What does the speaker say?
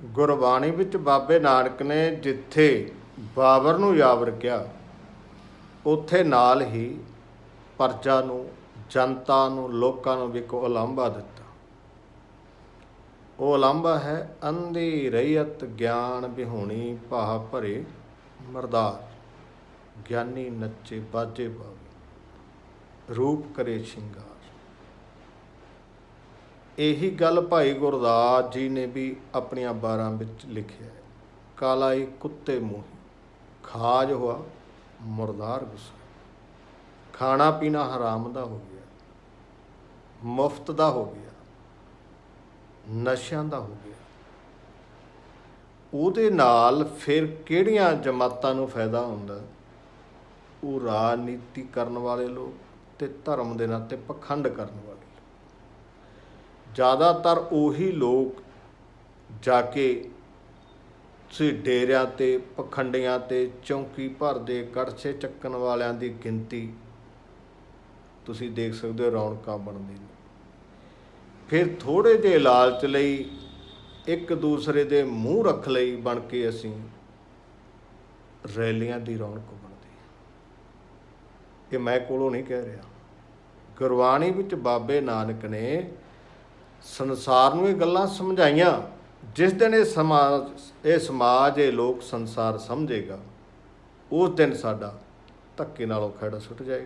ਗੁਰਬਾਣੀ ਵਿੱਚ ਬਾਬੇ ਨਾਨਕ ਨੇ ਜਿੱਥੇ ਬਾਬਰ ਨੂੰ ਯਾਵਰ ਕਿਹਾ, ਉੱਥੇ ਨਾਲ ਹੀ ਪਰਜਾ ਨੂੰ, ਜਨਤਾ ਨੂੰ, ਲੋਕਾਂ ਨੂੰ ਵੀ ਇੱਕ ਉਲੰਭਾ ਦਿੱਤਾ। ਉਹ ਉਲੰਭਾ ਹੈ, ਅੰਧੀ ਰਈਅਤ ਗਿਆਨ ਬਿਹੂਣੀ ਭਾਹ ਭਰੇ ਮਰਦਾਰ, ਗਿਆਨੀ ਨੱਚੇ ਬਾਜੇ ਪਾਵੇ ਰੂਪ ਕਰੇ ਸ਼ਿੰਗਾਰ। ਇਹੀ ਗੱਲ ਭਾਈ ਗੁਰਦਾਸ ਜੀ ਨੇ ਵੀ ਆਪਣੀਆਂ ਬਾਰਾਂ ਵਿੱਚ ਲਿਖਿਆ ਹੈ। ਕਾਲਾਈ ਕੁੱਤੇ ਮੂੰਹ, ਖਾਜ ਹੋਆ ਮੁਰਦਾਰ ਗੁੱਸਾ। ਖਾਣਾ ਪੀਣਾ ਹਰਾਮ ਦਾ ਹੋ ਗਿਆ, ਮੁਫਤ ਦਾ ਹੋ ਗਿਆ, ਨਸ਼ਿਆਂ ਦਾ ਹੋ ਗਿਆ। ਉਹਦੇ ਨਾਲ ਫਿਰ ਕਿਹੜੀਆਂ ਜਮਾਤਾਂ ਨੂੰ ਫਾਇਦਾ ਹੁੰਦਾ? ਉਹ ਰਾਜਨੀਤੀ ਕਰਨ ਵਾਲੇ ਲੋਕ ਤੇ ਧਰਮ ਦੇ ਨਾਂ ਤੇ ਪਖੰਡ ਕਰਨ ਵਾਲੇ ਜ਼ਿਆਦਾਤਰ ਉਹੀ ਲੋਕ ਜਾ ਕੇ ਤੁਸੀਂ ਡੇਰਿਆਂ ਤੇ, ਪਖੰਡੀਆਂ ਤੇ, ਚੌਂਕੀ ਭਰਦੇ ਕੜਛੇ ਚੱਕਣ ਵਾਲਿਆਂ ਦੀ ਗਿਣਤੀ ਤੁਸੀਂ ਦੇਖ ਸਕਦੇ ਹੋ ਰੌਣਕਾਂ ਬਣਦੀ ਨੇ। ਫਿਰ ਥੋੜੇ ਜਿਹੇ ਲਾਲਚ ਲਈ ਇੱਕ ਦੂਸਰੇ ਦੇ ਮੂੰਹ ਰੱਖ ਲਈ ਬਣ ਕੇ ਅਸੀਂ ਰੈਲੀਆਂ ਦੀ ਰੌਣਕ ਬਣਦੀ ਹੈ। ਇਹ ਮੈਂ ਕੋਲੋਂ ਨਹੀਂ ਕਹਿ ਰਿਹਾ। ਗੁਰਬਾਣੀ ਵਿੱਚ ਬਾਬੇ ਨਾਨਕ ਨੇ ਸੰਸਾਰ ਨੂੰ ਇਹ ਗੱਲਾਂ ਸਮਝਾਈਆਂ, ਜਿਸ ਦਿਨ ਇਹ ਸਮਾਜ ਇਹ ਸਮਾਜ, ਇਹ ਲੋਕ ਸੰਸਾਰ ਸਮਝੇਗਾ, ਉਸ ਦਿਨ ਸਾਡਾ ਧੱਕੇ ਨਾਲੋਂ ਖੜਾ ਸੁੱਟ ਜਾਏਗਾ।